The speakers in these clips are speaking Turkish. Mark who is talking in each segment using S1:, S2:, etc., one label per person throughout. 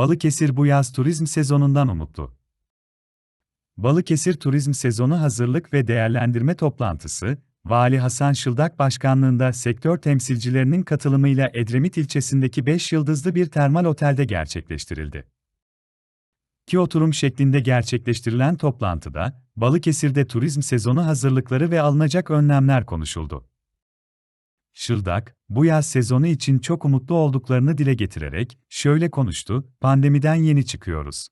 S1: Balıkesir bu yaz turizm sezonundan umutlu. Balıkesir turizm sezonu hazırlık ve değerlendirme toplantısı, Vali Hasan Şıldak başkanlığında sektör temsilcilerinin katılımıyla Edremit ilçesindeki 5 yıldızlı bir termal otelde gerçekleştirildi. Ki oturum şeklinde gerçekleştirilen toplantıda, Balıkesir'de turizm sezonu hazırlıkları ve alınacak önlemler konuşuldu. Şıldak, bu yaz sezonu için çok umutlu olduklarını dile getirerek şöyle konuştu: "Pandemiden yeni çıkıyoruz.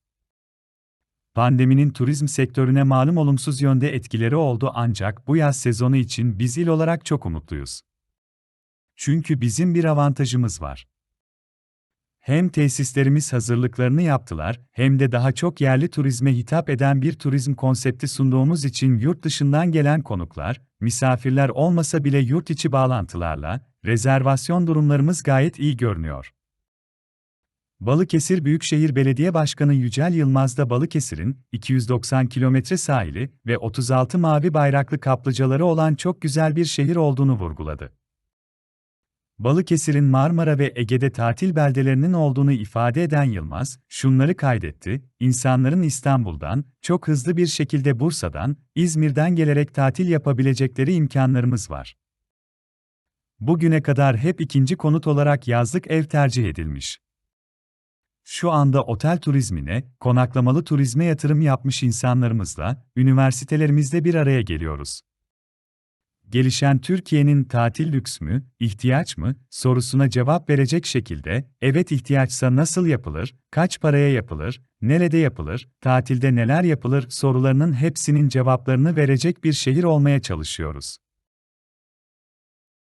S1: Pandeminin turizm sektörüne malum olumsuz yönde etkileri oldu ancak bu yaz sezonu için biz il olarak çok umutluyuz. Çünkü bizim bir avantajımız var. Hem tesislerimiz hazırlıklarını yaptılar, hem de daha çok yerli turizme hitap eden bir turizm konsepti sunduğumuz için yurt dışından gelen konuklar, misafirler olmasa bile yurt içi bağlantılarla, rezervasyon durumlarımız gayet iyi görünüyor. Balıkesir Büyükşehir Belediye Başkanı Yücel Yılmaz da Balıkesir'in 290 kilometre sahili ve 36 mavi bayraklı kaplıcaları olan çok güzel bir şehir olduğunu vurguladı. Balıkesir'in Marmara ve Ege'de tatil beldelerinin olduğunu ifade eden Yılmaz, şunları kaydetti, insanların İstanbul'dan, çok hızlı bir şekilde Bursa'dan, İzmir'den gelerek tatil yapabilecekleri imkanlarımız var. Bugüne kadar hep ikinci konut olarak yazlık ev tercih edilmiş. Şu anda otel turizmine, konaklamalı turizme yatırım yapmış insanlarımızla, üniversitelerimizde bir araya geliyoruz. Gelişen Türkiye'nin tatil lüks mü, ihtiyaç mı sorusuna cevap verecek şekilde, evet ihtiyaçsa nasıl yapılır, kaç paraya yapılır, nerede yapılır, tatilde neler yapılır sorularının hepsinin cevaplarını verecek bir şehir olmaya çalışıyoruz.